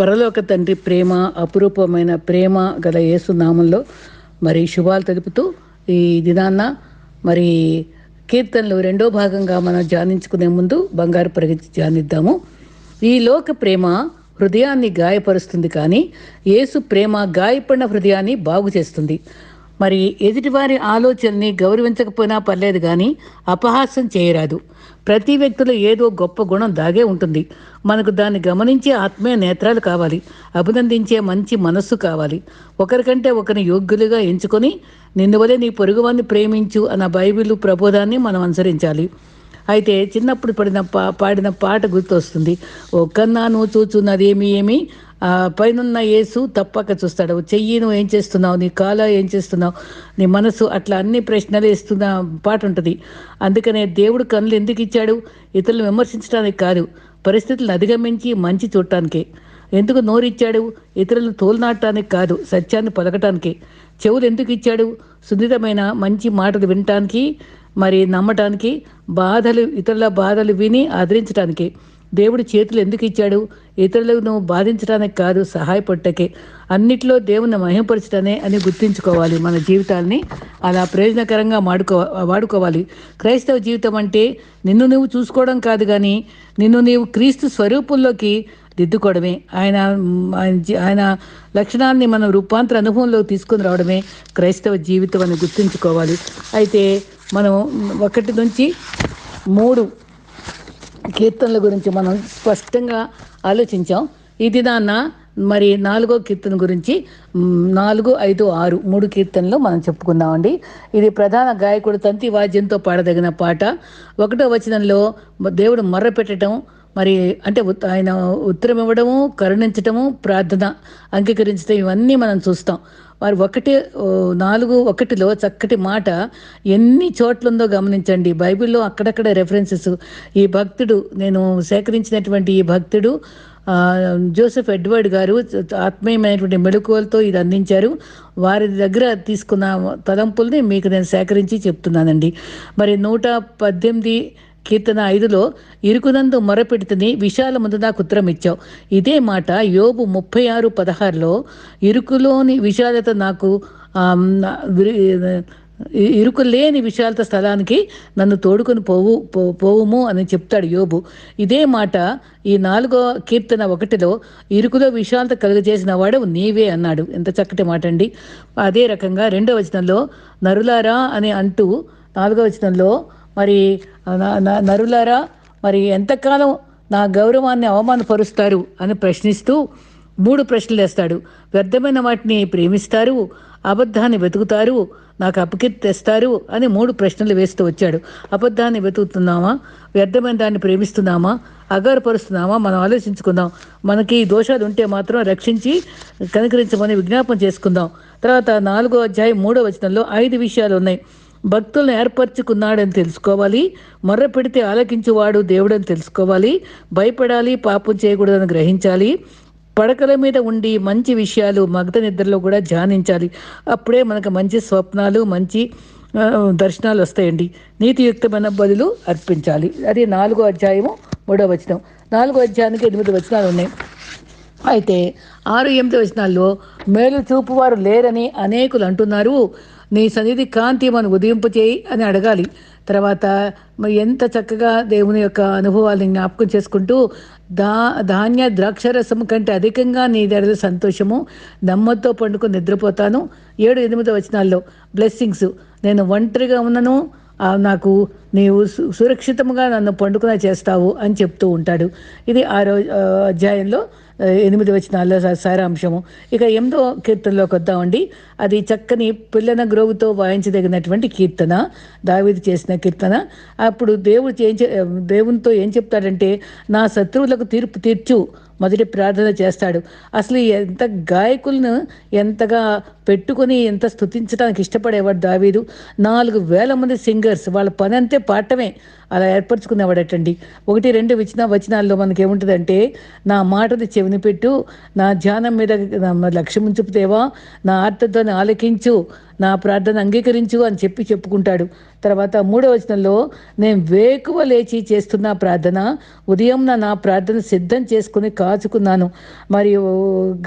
పరలోక తండ్రి ప్రేమ అపురూపమైన ప్రేమ గల యేసునామంలో మరి శుభాలు తెలుపుతూ ఈ దినాన్న మరి కీర్తనలు రెండో భాగంగా మనం ధ్యానించుకునే ముందు బంగారు పరిగెత్తి ధ్యానిద్దాము. ఈ లోక ప్రేమ హృదయాన్ని గాయపరుస్తుంది కానీ యేసు ప్రేమ గాయపడిన హృదయాన్ని బాగు చేస్తుంది. మరి ఎదుటివారి ఆలోచనని గౌరవించకపోయినా పర్లేదు కానీ అపహాస్యం చేయరాదు. ప్రతి వ్యక్తిలో ఏదో గొప్ప గుణం దాగే ఉంటుంది. మనకు దాన్ని గమనించే ఆత్మీయ నేత్రాలు కావాలి. అభినందించే మంచి మనస్సు కావాలి. ఒకరికంటే ఒకరిని యోగ్యులుగా ఎంచుకొని నిన్ను వలె నీ పొరుగువాన్ని ప్రేమించు అన్న బైబిల్ ప్రబోధాన్ని మనం అనుసరించాలి. అయితే చిన్నప్పుడు పడిన పా పాడిన పాట గుర్తొస్తుంది. ఒక్కన్నా నువ్వు చూచున్నది ఏమి ఏమి? పైనున్న యేసు తప్పక చూస్తాడు. చెయ్యి నువ్వు ఏం చేస్తున్నావు? నీ కాల ఏం చేస్తున్నావు? నీ మనసు అట్లా అన్ని ప్రశ్నలు వేస్తున్న పాట ఉంటుంది. అందుకనే దేవుడు కనులు ఎందుకు ఇచ్చాడు? ఇతరులను విమర్శించడానికి కాదు పరిస్థితులను అధిగమించి మంచి చూడటానికే. ఎందుకు నోరిచ్చాడు? ఇతరులను తోలునాడటానికి కాదు సత్యాన్ని పలకటానికి. చెవులు ఎందుకు ఇచ్చాడు? సున్నితమైన మంచి మాటలు వినటానికి మరి నమ్మటానికి బాధలు ఇతరుల బాధలు విని ఆదరించడానికి దేవుడు చేతులు ఎందుకు ఇచ్చాడు? ఇతరులను బాధించడానికి కాదు సహాయపడటకే అన్నిట్లో దేవుని మహిమపరచడనే అని గుర్తించుకోవాలి మన జీవితాల్ని. అలా ప్రయోజనకరంగా మాడుకో వాడుకోవాలి. క్రైస్తవ జీవితం అంటే నిన్ను నువ్వు చూసుకోవడం కాదు కానీ నిన్ను నీవు క్రీస్తు స్వరూపంలోకి దిద్దుకోవడమే. ఆయన ఆయన ఆయన లక్షణాన్ని మనం రూపాంతర అనుభవంలోకి తీసుకొని రావడమే క్రైస్తవ జీవితం అని గుర్తుంచుకోవాలి. అయితే మనం ఒకటి నుంచి మూడు కీర్తనల గురించి మనం స్పష్టంగా ఆలోచించాం. ఇది నాన్న మరి నాలుగో కీర్తన గురించి నాలుగు ఐదు ఆరు మూడు కీర్తనలు మనం చెప్పుకుందామండి ఇది ప్రధాన గాయకుడు తంతి వాద్యంతో పాడదగిన పాట. ఒకటో వచనంలో దేవుడు మర్ర పెట్టడం మరి అంటే ఆయన ఉత్తరం ఇవ్వడము కరుణించటము ప్రార్థన అంగీకరించడం ఇవన్నీ మనం చూస్తాం. వారు ఒకటి నాలుగు ఒకటిలో చక్కటి మాట ఎన్ని చోట్లుందో గమనించండి. బైబిల్లో అక్కడక్కడ రెఫరెన్సెస్ ఈ భక్తుడు నేను సేకరించినటువంటి ఈ భక్తుడు జోసెఫ్ ఎడ్వర్డ్ గారు ఆత్మీయమైనటువంటి మెలకువలతో ఇది అందించారు. వారి దగ్గర తీసుకున్న తలంపుల్ని మీకు నేను సేకరించి చెప్తున్నానండి. మరి నూట పద్దెనిమిది కీర్తన ఐదులో ఇరుకునందు మొరపెడుతుని విశాల ముందు నాకు ఉత్తరం ఇచ్చావు ఇదే మాట యోబు ముప్పై ఆరు పదహారులో ఇరుకులోని విశాలత నాకు ఇరుకు లేని విశాలత స్థలానికి నన్ను తోడుకొని పోవు పోవుము అని చెప్తాడు యోబు. ఇదే మాట ఈ నాలుగో కీర్తన ఒకటిలో ఇరుకులో విశాలత కలుగజేసిన వాడు నీవే అన్నాడు. ఎంత చక్కటి మాట అండి అదే రకంగా రెండో వచనంలో నరులారా అని అంటూ నాలుగో వచనంలో మరి నరులరా న- నరులారా మరి ఎంతకాలం నా గౌరవాన్ని అవమానపరుస్తారు అని ప్రశ్నిస్తూ మూడు ప్రశ్నలు వేస్తాడు. వ్యర్థమైన వాటిని ప్రేమిస్తారు అబద్ధాన్ని వెతుకుతారు నాకు అపకీర్తి తెస్తారు అని మూడు ప్రశ్నలు వేస్తూ వచ్చాడు. అబద్ధాన్ని వెతుకుతున్నామా? వ్యర్థమైన దాన్ని ప్రేమిస్తున్నామా? అగారపరుస్తున్నామా? మనం ఆలోచించుకుందాం. మనకి దోషాలు ఉంటే మాత్రం రక్షించి కనుకరించమని విజ్ఞాపం చేసుకుందాం. తర్వాత నాలుగో అధ్యాయం మూడో వచనంలో ఐదు విషయాలు ఉన్నాయి. భక్తులను ఏర్పరచుకున్నాడని తెలుసుకోవాలి. మొర్ర పెడితే ఆలకించువాడు దేవుడని తెలుసుకోవాలి. భయపడాలి పాపం చేయకూడదని గ్రహించాలి. పడకల మీద ఉండి మంచి విషయాలు మగధ నిద్రలో కూడా ధ్యానించాలి. అప్పుడే మనకు మంచి స్వప్నాలు మంచి దర్శనాలు వస్తాయండి. నీతియుక్తమైన బదులు అర్పించాలి. అది నాలుగో అధ్యాయము మూడో వచనం. నాలుగో అధ్యాయానికి ఎనిమిది వచనాలు ఉన్నాయి. అయితే ఆరు ఎనిమిది వచనాల్లో మేలు చూపువారు లేరని అనేకులు అంటున్నారు. నీ సన్నిధి కాంతి మనం ఉదయింపచేయి అని అడగాలి. తర్వాత మరి ఎంత చక్కగా దేవుని యొక్క అనుభవాలను జ్ఞాపకం చేసుకుంటూ దా ధాన్య ద్రాక్షరసం కంటే అధికంగా నీ దగ్గర సంతోషము నమ్మతో పండుకొని నిద్రపోతాను. ఏడు ఎనిమిది వచనాల్లో బ్లెస్సింగ్స్ నేను ఒంటరిగా ఉన్నను నాకు నీవు సు- సురక్షితంగా నన్ను పండుకున చేస్తావు అని చెప్తూ ఉంటాడు. ఇది ఆరో ఆ, అధ్యాయంలో ఎనిమిది వచనాల్లో సారాంశము. ఇక ఎనిమిదో కీర్తనలోకి వద్దామండి. అది చక్కని పిల్లన గ్రోవుతో వాయించదగినటువంటి కీర్తన. దావిది చేసిన కీర్తన. అప్పుడు దేవుడు ఏం దేవునితో ఏం చెప్తాడంటే నా శత్రువులకు తీర్పు తీర్చు. మొదటి ప్రార్థన చేస్తాడు. అసలు ఎంత గాయకులను ఎంతగా పెట్టుకొని ఎంత స్థుతించడానికి ఇష్టపడేవాడు దావీదు. నాలుగు వేల మంది సింగర్స్ వాళ్ళ పని అంతే పాడటమే అలా ఏర్పరచుకునేవాడటండి. ఒకటి రెండు వచన వచనాల్లో మనకి ఏముంటుందంటే నా మాటది చెవిని పెట్టు నా ధ్యానం మీద లక్ష్యం ఉంచుతేవా నా ఆర్తత్వాన్ని ఆలకించు నా ప్రార్థన అంగీకరించు అని చెప్పి చెప్పుకుంటాడు. తర్వాత మూడో వచనంలో నేను వేకువ లేచి చేస్తున్న ప్రార్థన ఉదయం నా ప్రార్థన సిద్ధం చేసుకుని కాచుకున్నాను. మరియు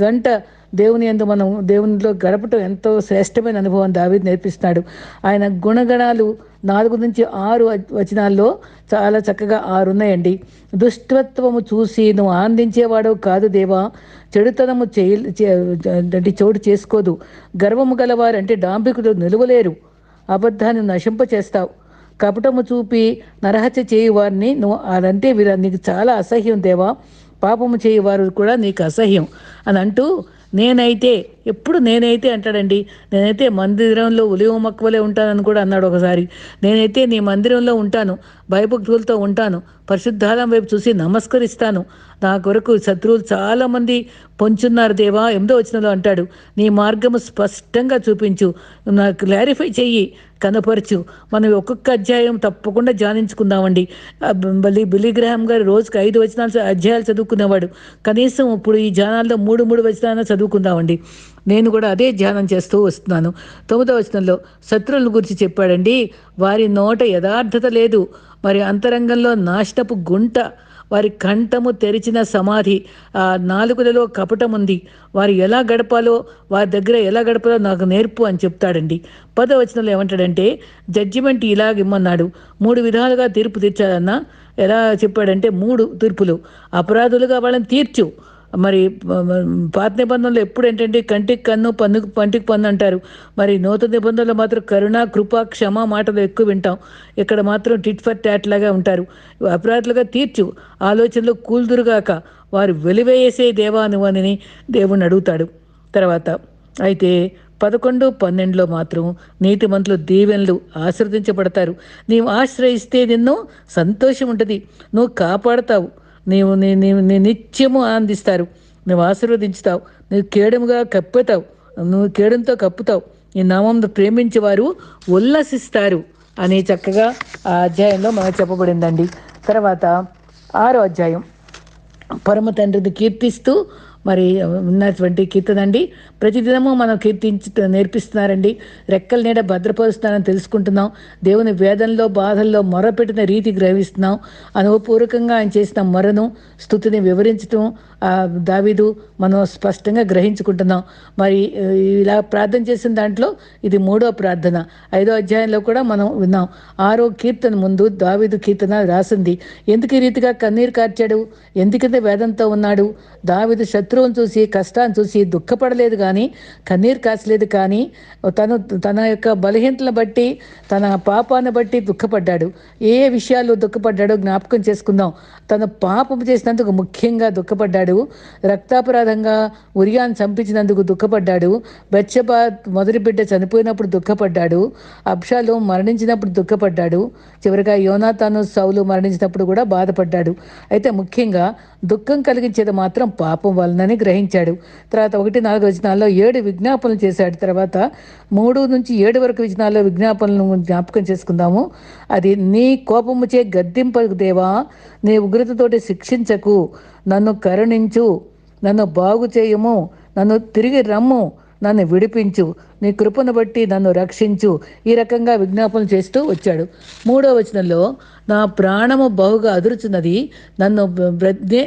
గంట దేవుని ఎందు మనం దేవునిలో గడపటం ఎంతో శ్రేష్టమైన అనుభవం దావీద్ నేర్పిస్తున్నాడు. ఆయన గుణగణాలు నాలుగు నుంచి ఆరు వచనాల్లో చాలా చక్కగా ఆరు ఉన్నాయండి దుష్టత్వము చూసి నువ్వు ఆనందించేవాడు కాదు దేవా చెడుతనము చేయ అంటే చోటు చేసుకోదు. గర్వము గలవారు అంటే డాంబికులు నిలువలేరు. అబద్ధాన్ని నశింప చేస్తావు కపటము చూపి నరహత్య చేయు వారిని నువ్వు అదంటే వీరు నీకు చాలా అసహ్యం దేవా. పాపము చేయవారు కూడా నీకు అసహ్యం అని అంటూ నేనైతే ఎప్పుడు నేనైతే అంటాడండి నేనైతే మందిరంలో ఉలివ మక్కువలే ఉంటానని కూడా అన్నాడు ఒకసారి. నేనైతే నీ మందిరంలో ఉంటాను భయభక్తులతో ఉంటాను పరిశుద్ధాలం వైపు చూసి నమస్కరిస్తాను. నా కొరకు శత్రువులు చాలామంది పొంచున్నారు దేవా ఎనిమిదో వచ్చినలో అంటాడు నీ మార్గము స్పష్టంగా చూపించు నాకు క్లారిఫై చెయ్యి కనపరచు. మనం ఒక్కొక్క అధ్యాయం తప్పకుండా ధ్యానించుకుందామండి మళ్ళీ బలి బిలిగ్రహం గారు రోజుకి ఐదు వచనాలు అధ్యాయాలు చదువుకునేవాడు. కనీసం ఇప్పుడు ఈ ధ్యానాల్లో మూడు మూడు వచనాలు చదువుకుందామండి. నేను కూడా అదే ధ్యానం చేస్తూ వస్తున్నాను. తొమ్మిదో వచనంలో శత్రువుల గురించి చెప్పాడండి. వారి నోట యథార్థత లేదు. మరి అంతరంగంలో నాశనపు గుంట వారి కంఠము తెరిచిన సమాధి ఆ నాలుగులలో కపటం ఉంది. వారు ఎలా గడపాలో వారి దగ్గర ఎలా గడపాలో నాకు నేర్పు అని చెప్తాడండి. పదవచనంలో ఏమంటాడంటే జడ్జిమెంట్ ఇలాగ ఇమ్మన్నాడు. మూడు విధాలుగా తీర్పు తీర్చాలన్నా ఎలా చెప్పాడంటే మూడు తీర్పులు. అపరాధులుగా వాళ్ళని తీర్చు. మరి పాత నిబంధనలు ఎప్పుడు ఏంటంటే కంటికి కన్ను పన్నుకు పంటికి పన్ను అంటారు. మరి నూతన నిబంధనలు మాత్రం కరుణ కృప క్షమ మాటలు ఎక్కువ వింటాం. ఇక్కడ మాత్రం టిట్ ఫర్ ట్యాట్ లాగా ఉంటారు. అపరాధులుగా తీర్చు. ఆలోచనలు కూల్దురుగాక వారు వెలివేసే దేవా నువ్వని దేవుణ్ణి అడుగుతాడు. తర్వాత అయితే పదకొండు పన్నెండులో మాత్రం నీతిమంతులు దీవెనలు ఆశ్రదించబడతారు నీవు ఆశ్రయిస్తే నిన్ను సంతోషం ఉంటుంది. నువ్వు కాపాడతావు. నీవు నీ నీ నిత్యము ఆనందిస్తారు. నువ్వు ఆశీర్వదించుతావు. నువ్వు కేడముగా కప్పుతావు. నువ్వు కేడంతో కప్పుతావు. ఈ నామంను ప్రేమించేవారు ఉల్లసిస్తారు అని చక్కగా ఆ అధ్యాయంలో మనకు చెప్పబడిందండి. తర్వాత ఆరో అధ్యాయం. పరమ తండ్రిని కీర్తిస్తూ మరి ఉన్నటువంటి కీర్తనండి ప్రతిదినము మనం కీర్తించి నేర్పిస్తున్నారండి. రెక్కల నీడ భద్రపరుస్తానని తెలుసుకుంటున్నాం. దేవుని వేదంలో బాధల్లో మొరపెట్టిన రీతి గ్రహిస్తున్నాం. అనుభవపూర్వకంగా ఆయన చేసిన మొరను స్థుతిని వివరించడం దావీదు మనం స్పష్టంగా గ్రహించుకుంటున్నాం. మరి ఇలా ప్రార్థన చేసిన దాంట్లో ఇది మూడో ప్రార్థన. ఐదో అధ్యాయంలో కూడా మనం విన్నాం. ఆరో కీర్తన ముందు దావీదు కీర్తన రాసింది. ఎందుకు ఈ రీతిగా కన్నీరు కార్చాడు? ఎందుకంటే వేదంతో ఉన్నాడు? దావీదు శత్రువును చూసి కష్టాన్ని చూసి దుఃఖపడలేదు కానీ కన్నీరు కాచలేదు కానీ తను తన యొక్క బలహీనతను బట్టి తన పాపాన్ని బట్టి దుఃఖపడ్డాడు. ఏ ఏ విషయాలు దుఃఖపడ్డాడో జ్ఞాపకం చేసుకుందాం. తన పాపం చేసినందుకు ముఖ్యంగా దుఃఖపడ్డాడు. రక్తాపరాధంగా ఉరియాన్ని చంపించినందుకు దుఃఖపడ్డాడు. బెచ్చబా మొదటి బిడ్డ చనిపోయినప్పుడు దుఃఖపడ్డాడు. అబ్షాలు మరణించినప్పుడు దుఃఖపడ్డాడు. చివరిగా యోనాతాను సౌలు మరణించినప్పుడు కూడా బాధపడ్డాడు. అయితే ముఖ్యంగా దుఃఖం కలిగించేది మాత్రం పాపం వలనని గ్రహించాడు. తర్వాత ఒకటి నాలుగు వచనాల్లో ఏడు విజ్ఞాపనలు చేశాడు. తర్వాత మూడు నుంచి ఏడు వరకు వచనాల్లో విజ్ఞాపనలను జ్ఞాపకం చేసుకుందాము. అది నీ కోపముచే గద్దింపకు దేవా నీ ఉగ్రతతోటి శిక్షించకు. నన్ను కరుణించు నన్ను బాగు చేయము నన్ను తిరిగి రమ్ము నన్ను విడిపించు. నీ కృపను బట్టి నన్ను రక్షించు. ఈ రకంగా విజ్ఞాపన చేస్తూ వచ్చాడు. మూడో వచనంలో నా ప్రాణము బహుగా అదురుచున్నది. నన్ను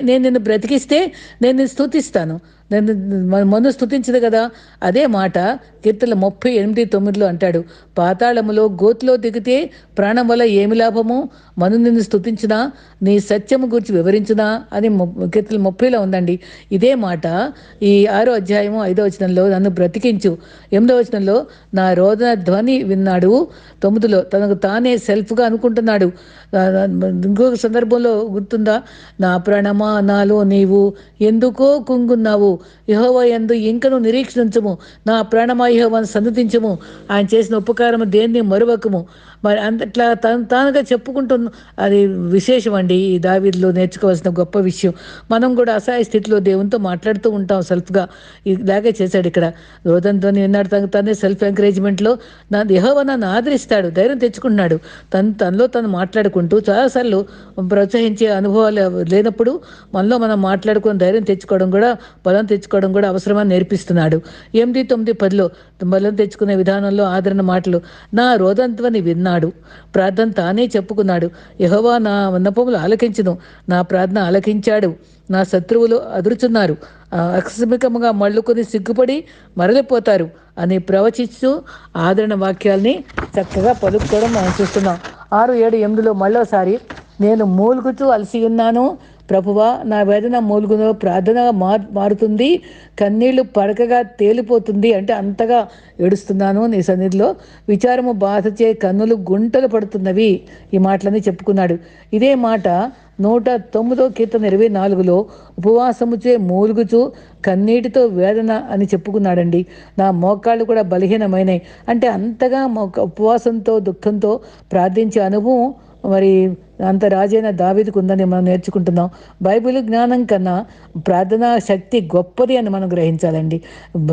నేను నిన్ను బ్రతికిస్తే నేను నిన్ను స్థుతిస్తాను నేను మందు స్థుతించదు కదా? అదే మాట కీర్తన ముప్పై ఎనిమిది తొమ్మిదిలో అంటాడు. పాతాళములో గోతులో దిగితే ప్రాణం వల్ల ఏమి లాభము? మను నిన్ను స్థుతించినా నీ సత్యము గురించి వివరించినా? అని కీర్తన ముప్పైలో ఉందండి. ఇదే మాట ఈ ఆరో అధ్యాయము ఐదో వచనంలో నన్ను బ్రతికించు. ఎనిమిదో వచనంలో నా రోదన ధ్వని విన్నాడు. తొమ్మిదిలో తనకు తానే సెల్ఫ్గా అనుకుంటున్నాడు. ఇంకొక సందర్భంలో గుర్తుందా? నా ప్రణమా నాలో నీవు ఎందుకో కుంగున్నావు. యహోవ ఎందు ఇంకను నిరీక్షించము. నా ప్రాణమా యహోవాను సన్నతించము ఆయన చేసిన ఉపకారము దేన్ని మరువకము? మరి అంతట్లా తను తానుగా చెప్పుకుంటున్న అది విశేషం అండి ఈ దావీదులో నేర్చుకోవాల్సిన గొప్ప విషయం. మనం కూడా అసహాయ స్థితిలో దేవునితో మాట్లాడుతూ ఉంటాం సెల్ఫ్గా. ఇలాగే చేశాడు ఇక్కడ. రోదంతో విన్నాడు. తను తనే సెల్ఫ్ ఎంకరేజ్మెంట్లో నా యహోవ నన్ను ఆదరిస్తాడు. ధైర్యం తెచ్చుకుంటున్నాడు తను తనలో తను మాట్లాడుకుంటూ చాలాసార్లు ప్రోత్సహించే అనుభవాలు లేనప్పుడు మనలో మనం మాట్లాడుకొని ధైర్యం తెచ్చుకోవడం కూడా బలం తెచ్చుకోవడం కూడా అవసరమని నేర్పిస్తున్నాడు. ఎనిమిది తొమ్మిది పదిలో బలం తెచ్చుకునే విధానంలో ఆదరణ మాటలు. నా రోదంత్వని విన్నాడు. ప్రార్థన తానే చెప్పుకున్నాడు. యహోవా నా విన్నపములు ఆలకించును. నా ప్రార్థన ఆలకించాడు. నా శత్రువులు అదురుచున్నారు. ఆకస్మికంగా మళ్ళుకొని సిగ్గుపడి మరలిపోతారు అని ప్రవచిస్తూ ఆదరణ వాక్యాల్ని చక్కగా పలుకోవడం మనం చూస్తున్నాం. ఆరు ఏడు ఎనిమిదిలో మళ్ళోసారి నేను మూలుగుతూ అలసి ఉన్నాను. ప్రభువా నా వేదన మూలుగులో ప్రార్థనగా మార్ మారుతుంది కన్నీళ్ళు పడకగా తేలిపోతుంది అంటే అంతగా ఏడుస్తున్నాను నీ సన్నిధిలో. విచారము బాధచే కన్నులు గుంటలు పడుతున్నవి ఈ మాటలని చెప్పుకున్నాడు. ఇదే మాట నూట తొమ్మిదో కీర్తన ఇరవై నాలుగులో ఉపవాసముచే మూలుగుచూ కన్నీటితో వేదన అని చెప్పుకున్నాడండి. నా మోకాళ్ళు కూడా బలహీనమైనాయి అంటే అంతగా మోక ఉపవాసంతో దుఃఖంతో ప్రార్థించే అనుభవం మరి అంత రాజైన దావీదుకు ఉందని మనం నేర్చుకుంటున్నాం. బైబిల్ జ్ఞానం కన్నా ప్రార్థనా శక్తి గొప్పది అని మనం గ్రహించాలండి.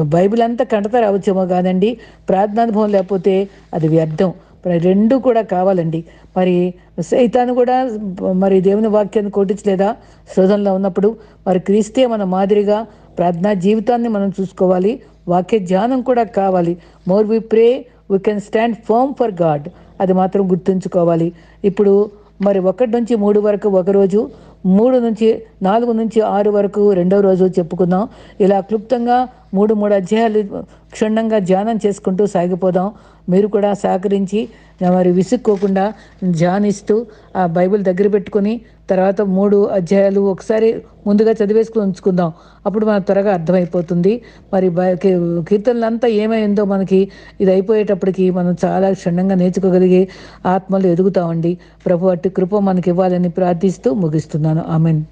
బైబిల్ అంతా కంటత రావచ్చేమో కాదండి. ప్రార్థనానుభవం లేకపోతే అది వ్యర్థం. మరి రెండు కూడా కావాలండి. మరి సైతాను కూడా మరి దేవుని వాక్యాన్ని కోటించలేదా శోధనలో ఉన్నప్పుడు మరి క్రీస్తే మన మాదిరిగా ప్రార్థనా జీవితాన్ని మనం చూసుకోవాలి. వాక్య ధ్యానం కూడా కావాలి. More we pray we can stand firm for God. అది మాత్రం గుర్తుంచుకోవాలి. ఇప్పుడు మరి ఒకటి నుంచి మూడు వరకు ఒకరోజు మూడు నుంచి నాలుగు నుంచి ఆరు వరకు రెండో రోజు చెప్పుకుందాం. ఇలా క్లుప్తంగా మూడు మూడు అధ్యాయాలు క్షుణ్ణంగా ధ్యానం చేసుకుంటూ సాగిపోదాం. మీరు కూడా సహకరించి మరి విసుక్కోకుండా ధ్యానిస్తూ ఆ బైబిల్ దగ్గర పెట్టుకొని తర్వాత మూడు అధ్యాయాలు ఒకసారి ముందుగా చదివేసుకుని ఉంచుకుందాం. అప్పుడు మనకు త్వరగా అర్థమైపోతుంది. మరి బై- కీర్తనలంతా ఏమైందో మనకి ఇది అయిపోయేటప్పటికి మనం చాలా క్షుణ్ణంగా నేర్చుకోగలిగే ఆత్మలు ఎదుగుతామండి. ప్రభు అట్టి కృప మనకి ఇవ్వాలని ప్రార్థిస్తూ ముగిస్తున్నాను. ఆమెన్.